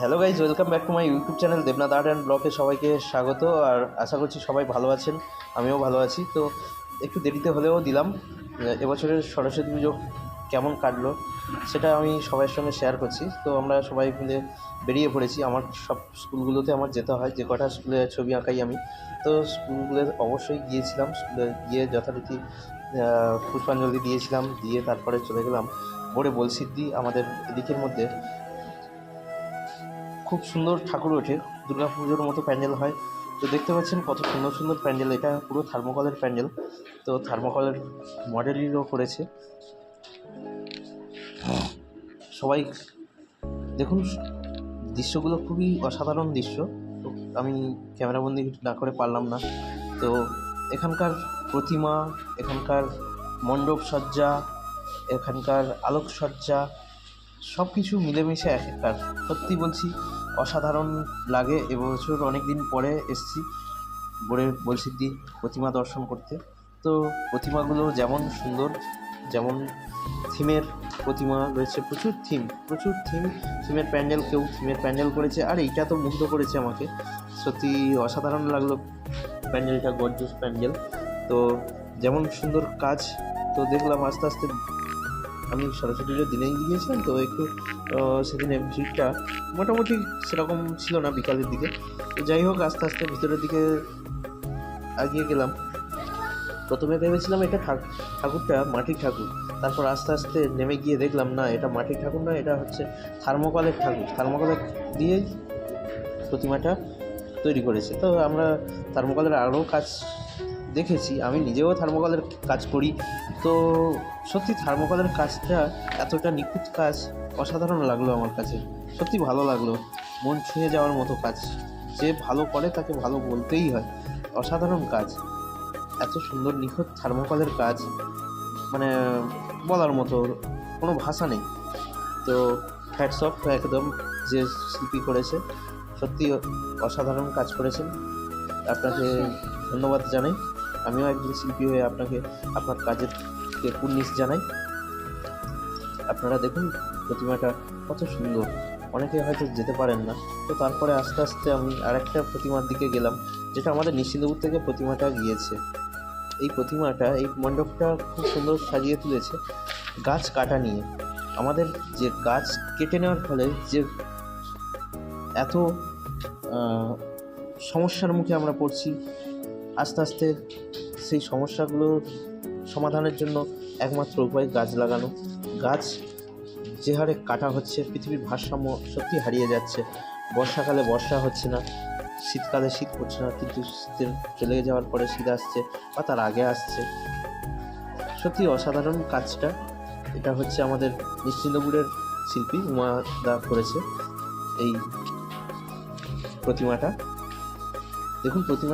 Hello guys welcome back to my YouTube channel Debnath art and ব্লগে সবাইকে স্বাগত, আর আশা করছি সবাই ভালো আছেন, আমিও ভালো আছি। তো একটু দেরিতে হলেও দিলাম এবছরের সরস্বতী পুজো কেমন কাটলো সেটা আমি সবাইয়ের সঙ্গে শেয়ার করছি। তো আমরা সবাই মিলে বেরিয়ে পড়েছি, আমার সব স্কুলগুলোতে আমার যেতে হয়, যে কটা স্কুলে ছবি আঁকাই আমি। তো স্কুলগুলোতে অবশ্যই গিয়েছিলাম, স্কুলে গিয়ে যথারীতি পুষ্পাঞ্জলি দিয়েছিলাম, দিয়ে তারপরে চলে গেলাম। বোর্ডে বলসিদ্ধি আমাদের এদিকের মধ্যে। খুব সুন্দর ঠাকুর ওঠে দুর্গা পুজোর মতো প্যান্ডেল হয় তো দেখতে পাচ্ছেন কত সুন্দর সুন্দর প্যান্ডেল এটা পুরো থার্মোকলের প্যান্ডেল তো থার্মোকলের মডেলিংও করেছে সবাই দেখুন দৃশ্যগুলো খুবই অসাধারণ দৃশ্য আমি ক্যামেরাবন্দি না করে পারলাম না তো এখানকার প্রতিমা এখানকার মণ্ডপ সজ্জা এখানকার আলোকসজ্জা সব কিছু মিলেমিশে এক একটার সত্যি বলছি অসাধারণ লাগে এবছর অনেক দিন পরে এসছি বোরের বলসিদ্ধি প্রতিমা দর্শন করতে। তো প্রতিমাগুলো যেমন সুন্দর, যেমন থিমের প্রতিমা রয়েছে, প্রচুর থিম প্রচুর থিম, থিমের প্যান্ডেল, কেউ থিমের প্যান্ডেল করেছে, আর এইটা তো মুগ্ধ করেছে আমাকে। সত্যি অসাধারণ লাগল প্যান্ডেলটা গর্জস প্যান্ডেল। তো যেমন সুন্দর কাজ, তো দেখলাম আস্তে আস্তে আমি সরস্বতী পুজোর দিনেই গিয়েছিলাম তো একটু আহ, সেদিনের ভিড়টা মোটামুটি সেরকম ছিল না বিকালের দিকে। তো যাই হোক আস্তে আস্তে ভিতরের দিকে এগিয়ে গেলাম। প্রথমে ভেবেছিলাম এটা ঠাক- ঠাকুরটা মাটির ঠাকুর। তারপর আস্তে আস্তে নেমে গিয়ে দেখলাম না এটা মাটির ঠাকুর না এটা হচ্ছে থার্মোকলের ঠাকুর। থার্মোকলের দিয়েই প্রতিমাটা তৈরি করেছে। তো আমরা থার্মোকলের আরও কাজ দেখেছি আমি নিজেও থার্মোকলের কাজ করি। তো সত্যি থার্মোকলের কাজটা এতটা নিখুঁত কাজ অসাধারণ লাগল আমার কাছে। সত্যি ভালো লাগল। মন ছুঁয়ে যাওয়ার মতো কাজ। যে ভালো করে তাকে ভালো বলতেই হয়। অসাধারণ কাজ। এত সুন্দর নিখুঁত থার্মোকলের কাজ। মানে বলার মতো কোনো ভাষা নেই। তো হ্যাটস অফ একদম যে শিল্পী করেছে। সত্যি অসাধারণ কাজ করেছেন। আপনাকে ধন্যবাদ জানাই। আমিও একজন শিল্পী হয়ে আপনাকে, আপনার কাজের কে জানাই। আপনারা দেখুন, প্রতিমাটা কত সুন্দর। অনেকে হয়তো যেতে পারেন না। তো তারপরে আস্তে আস্তে আমি আরেকটা প্রতিমার দিকে গেলাম, যেটা আমাদের নিশ্চিন্তপুর থেকে প্রতিমাটা গিয়েছে। এই প্রতিমাটা, এই মণ্ডপটা খুব সুন্দর সাজিয়ে তুলেছে গাছ কাটা নিয়ে। আমাদের যে গাছ কেটে নেওয়ার ফলে যে এত সমস্যার মুখে আমরা পড়ছি আস্তে আস্তে সেই সমস্যাগুলোর সমাধানের জন্য একমাত্র উপায় গাছ লাগানো। গাছ যে হারে কাটা হচ্ছে, পৃথিবীর ভারসাম্য সত্যি হারিয়ে যাচ্ছে। বর্ষাকালে বর্ষা হচ্ছে না, শীতকালে শীত পড়ছে না, কিন্তু শীতের চলে যাওয়ার পরে শীত আসছে বা তার আগে আসছে। সত্যি অসাধারণ কাজটা। এটা হচ্ছে আমাদের নিশ্চিন্তপুরের শিল্পী উমা দা করেছে এই প্রতিমাটা। দেখুন প্রতিমাটা